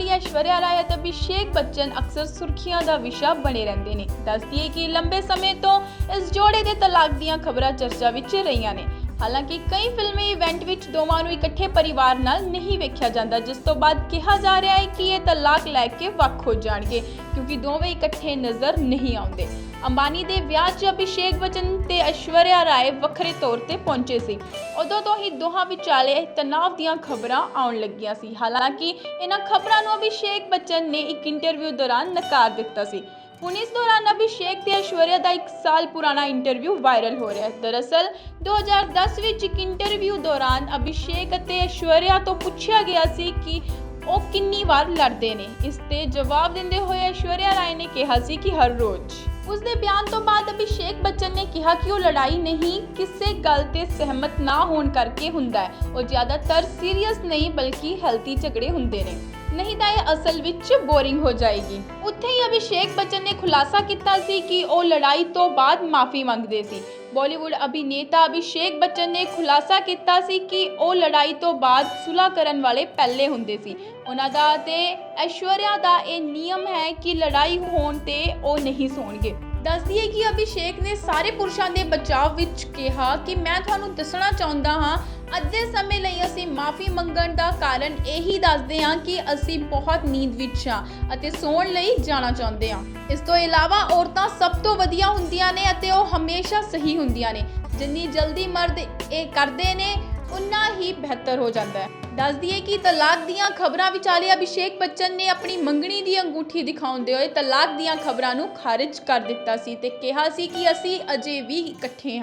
Industry ਜੋੜੀ ਐਸ਼ਵਰਿਆ ਰਾਏ ਅਤੇ ਅਭਿਸ਼ੇਕ ਬੱਚਨ ਅਕਸਰ ਸੁਰਖੀਆਂ ਦਾ ਵਿਸ਼ਾ ਬਣੇ ਰਹਿੰਦੇ ਨੇ। ਦੱਸਦੀਏ ਕਿ ਲੰਬੇ ਸਮੇਂ ਤੋਂ ਇਸ ਜੋੜੇ ਦੇ ਤਲਾਕ ਦੀਆਂ ਖਬਰਾਂ ਚਰਚਾ ਵਿੱਚ ਰਹੀਆਂ ਨੇ। ਹਾਲਾਂਕਿ ਕਈ ਫਿਲਮੀ ਇਵੈਂਟ ਵਿੱਚ ਦੋਵਾਂ ਨੂੰ ਇਕੱਠੇ ਪਰਿਵਾਰ ਨਾਲ ਨਹੀਂ ਵੇਖਿਆ ਜਾਂਦਾ, ਜਿਸ ਤੋਂ ਬਾਅਦ ਕਿਹਾ ਜਾ ਰਿਹਾ ਹੈ ਕਿ ਇਹ ਤਲਾਕ ਲੈ ਕੇ ਵੱਖ ਹੋ ਜਾਣਗੇ, ਕਿਉਂਕਿ ਦੋਵੇਂ ਇਕੱਠੇ ਨਜ਼ਰ ਨਹੀਂ ਆਉਂਦੇ। ਅੰਬਾਨੀ ਦੇ ਵਿਆਹ 'ਚ ਅਭਿਸ਼ੇਕ ਬੱਚਨ ਤੇ ਐਸ਼ਵਰਿਆ ਰਾਏ ਵੱਖਰੇ ਤੌਰ ਤੇ ਪਹੁੰਚੇ ਸੀ। ਉਦੋਂ ਤੋਂ ਹੀ ਦੋਹਾਂ ਵਿਚਾਲੇ ਤਣਾਅ ਦੀਆਂ ਖਬਰਾਂ ਆਉਣ ਲੱਗੀਆਂ ਸੀ। ਹਾਲਾਂਕਿ, ਇਹਨਾਂ ਖਬਰਾਂ ਨੂੰ ਅਭਿਸ਼ੇਕ ਬੱਚਨ ਨੇ ਇੱਕ ਇੰਟਰਵਿਊ ਦੌਰਾਨ ਨਕਾਰ ਦਿੱਤਾ ਸੀ। ਹੁਣ ਇਸ ਦੌਰਾਨ ਅਭਿਸ਼ੇਕ ਤੇ ਐਸ਼ਵਰਿਆ ਦਾ ਇੱਕ ਸਾਲ ਪੁਰਾਣਾ ਇੰਟਰਵਿਊ ਵਾਇਰਲ ਹੋ ਰਿਹਾ ਹੈ ਦਰਅਸਲ 2010 ਵਿੱਚ ਇੱਕ ਇੰਟਰਵਿਊ ਦੌਰਾਨ ਅਭਿਸ਼ੇਕ ਅਤੇ ਐਸ਼ਵਰਿਆ ਤੋਂ ਪੁੱਛਿਆ ਗਿਆ ਸੀ ਕਿ ਉਹ ਕਿੰਨੀ ਵਾਰ ਲੜਦੇ ਨੇ ਇਸ ਤੇ ਜਵਾਬ ਦਿੰਦੇ ਹੋਏ ਐਸ਼ਵਰਿਆ ਰਾਏ ਨੇ ਕਿਹਾ ਸੀ ਕਿ ਹਰ ਰੋਜ਼ ਉਸ ਦੇ ਬਿਆਨ ਤੋਂ ਬਾਅਦ ਅਭਿਸ਼ੇਕ ਬੱਚਨ ਨੇ ਕਿਹਾ ਕਿ ਉਹ ਲੜਾਈ ਨਹੀਂ ਕਿਸੇ ਗੱਲ ਤੇ ਸਹਿਮਤ ਨਾ ਹੋਣ ਕਰਕੇ ਹੁੰਦਾ ਹੈ ਉਹ ਜ਼ਿਆਦਾਤਰ ਸੀਰੀਅਸ ਨਹੀਂ ਬਲਕਿ ਹੈਲਥੀ ਝਗੜੇ ਹੁੰਦੇ ਨੇ ਨਹੀਂ ਤਾਂ ਇਹ ਅਸਲ ਵਿੱਚ ਬੋਰਿੰਗ ਹੋ ਜਾਏਗੀ। ਉੱਥੇ ਹੀ ਅਭਿਸ਼ੇਕ ਬੱਚਨ ਨੇ ਖੁਲਾਸਾ ਕੀਤਾ ਸੀ ਕਿ ਉਹ ਲੜਾਈ ਤੋਂ ਬਾਅਦ ਮਾਫੀ ਮੰਗਦੇ ਸੀ। ਬਾਲੀਵੁੱਡ ਅਭਿਨੇਤਾ ਅਭਿਸ਼ੇਕ ਬੱਚਨ ਨੇ ਖੁਲਾਸਾ ਕੀਤਾ ਸੀ ਕਿ ਉਹ ਲੜਾਈ ਤੋਂ ਬਾਅਦ ਸੁਲ੍ਹਾ ਕਰਨ ਵਾਲੇ ਪਹਿਲੇ ਹੁੰਦੇ ਸੀ। ਉਹਨਾਂ ਦਾ ਤੇ ਐਸ਼ਵਰਿਆ ਦਾ ਇਹ ਨਿਯਮ ਹੈ ਕਿ ਲੜਾਈ ਹੋਣ ਤੇ ਉਹ ਨਹੀਂ ਸੌਣਗੇ। ਦੱਸਦੀ ਹੈ ਕਿ ਅਭਿਸ਼ੇਕ ਨੇ ਸਾਰੇ ਪੁਰਸ਼ਾਂ ਦੇ ਬਚਾਅ ਵਿੱਚ ਕਿਹਾ ਕਿ ਮੈਂ ਤੁਹਾਨੂੰ ਦੱਸਣਾ ਚਾਹੁੰਦਾ ਹਾਂ ਅੱਜ ਦੇ ਸਮੇਂ ਲਈ ਅਸੀਂ ਮਾਫੀ ਮੰਗਣ ਦਾ ਕਾਰਨ ਇਹੀ ਦੱਸਦੇ ਹਾਂ ਕਿ ਅਸੀਂ ਬਹੁਤ ਨੀਂਦ ਵਿੱਚ ਹਾਂ ਅਤੇ ਸੌਣ ਲਈ ਜਾਣਾ ਚਾਹੁੰਦੇ ਹਾਂ। ਇਸ ਤੋਂ ਇਲਾਵਾ ਔਰਤਾਂ ਸਭ ਤੋਂ ਵਧੀਆ ਹੁੰਦੀਆਂ ਨੇ ਅਤੇ ਉਹ ਹਮੇਸ਼ਾ ਸਹੀ ਹੁੰਦੀਆਂ ਨੇ। ਜਿੰਨੀ ਜਲਦੀ ਮਰਦ ਇਹ ਕਰਦੇ ਨੇ, ਉਨਾ ਹੀ ਬਿਹਤਰ ਹੋ ਜਾਂਦਾ ਹੈ। ਦੱਸਦੀ ਹੈ ਕਿ ਤਲਾਕ ਦੀਆਂ ਖਬਰਾਂ ਵਿਚਾਲੇ ਅਭਿਸ਼ੇਕ ਬੱਚਨ ਨੇ ਆਪਣੀ ਮੰਗਣੀ ਦੀ ਅੰਗੂਠੀ ਦਿਖਾਉਂਦੇ ਹੋਏ ਤਲਾਕ ਦੀਆਂ ਖਬਰਾਂ ਨੂੰ ਖਾਰਜ ਕਰ ਦਿੱਤਾ ਸੀ ਤੇ ਕਿਹਾ ਸੀ ਕਿ ਅਸੀਂ ਅਜੇ ਵੀ ਇਕੱਠੇ ਹਾਂ।